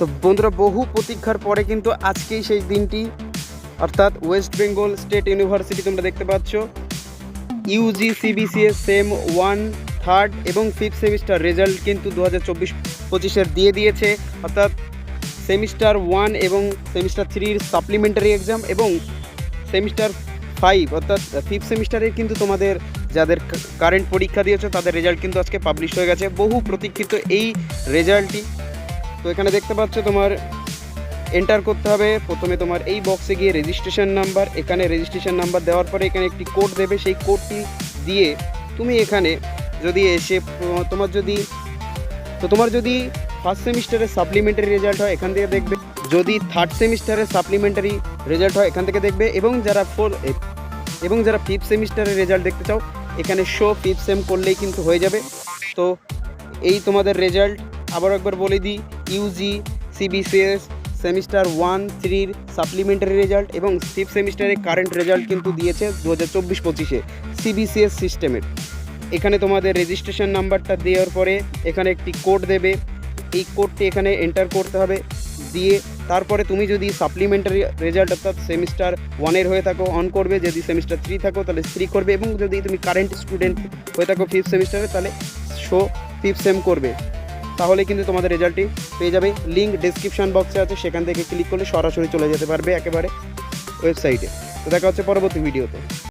তো বন্ধুরা, বহু প্রতীক্ষার পরে কিন্তু আজকেই সেই দিনটি, অর্থাৎ ওয়েস্ট বেঙ্গল স্টেট ইউনিভার্সিটি তোমরা দেখতে পাচ্ছ। UG CBCS sem one third এবং ফিফথ সেমিস্টার রেজাল্ট কিন্তু দু হাজার চব্বিশ পঁচিশের দিয়ে দিয়েছে, অর্থাৎ সেমিস্টার ওয়ান এবং সেমিস্টার থ্রির সাপ্লিমেন্টারি এক্সাম এবং সেমিস্টার ফাইভ অর্থাৎ ফিফথ সেমিস্টারের কিন্তু তোমাদের যাদের কারেন্ট পরীক্ষা দিয়েছ, তাদের রেজাল্ট কিন্তু আজকে পাবলিশ হয়ে গেছে। বহু প্রতীক্ষিত এই রেজাল্টটি তো এখানে দেখতে পাচ্ছ তোমার এন্টার করতে হবে। প্রথমে তোমার এই বক্সে গিয়ে রেজিস্ট্রেশন নাম্বার এখানে রেজিস্ট্রেশন নাম্বার দেওয়ার পরে এখানে একটি কোড দেবে। সেই কোডটি দিয়ে তুমি এখানে যদি এসে, তোমার যদি, তো তোমার যদি ফার্স্ট সেমিস্টারের সাপ্লিমেন্টারি রেজাল্ট হয়, এখান থেকে দেখবে। যদি থার্ড সেমিস্টারের সাপ্লিমেন্টারি রেজাল্ট হয়, এখান থেকে দেখবে। এবং যারা ফোর এবং যারা ফিফথ সেমিস্টারের রেজাল্ট দেখতে চাও, এখানে শো ফিফথ সেম করলেই কিন্তু হয়ে যাবে। তো এই তোমাদের রেজাল্ট আবার একবার বলে দিই ইউজি সিবিসিএস সেমিস্টার ওয়ান থ্রির সাপ্লিমেন্টারি রেজাল্ট এবং ফিফথ সেমিস্টারের কারেন্ট রেজাল্ট কিন্তু দিয়েছে দু হাজার চব্বিশ পঁচিশে সিবিসিএস সিস্টেমের এখানে তোমাদের রেজিস্ট্রেশন নাম্বারটা দেওয়ার পরে এখানে একটি কোড দেবে। এই কোডটি এখানে এন্টার করতে হবে। দিয়ে তারপরে তুমি যদি সাপ্লিমেন্টারি রেজাল্ট অর্থাৎ সেমিস্টার ওয়ানের হয়ে থাকো অন করবে। যদি সেমিস্টার থ্রি থাকো, তাহলে থ্রি করবে এবং যদি তুমি কারেন্ট স্টুডেন্ট হয়ে থাকো ফিফথ সেমিস্টারে তাহলে শো ফিফথ সেম করবে। তাহলে কিন্তু তোমাদের রেজাল্টটি পেয়ে যাবে। লিঙ্ক ডিসক্রিপশান বক্সে আছে, সেখান থেকে ক্লিক করলে সরাসরি চলে যেতে পারবে একেবারে ওয়েবসাইটে তো দেখা হচ্ছে পরবর্তী ভিডিওতে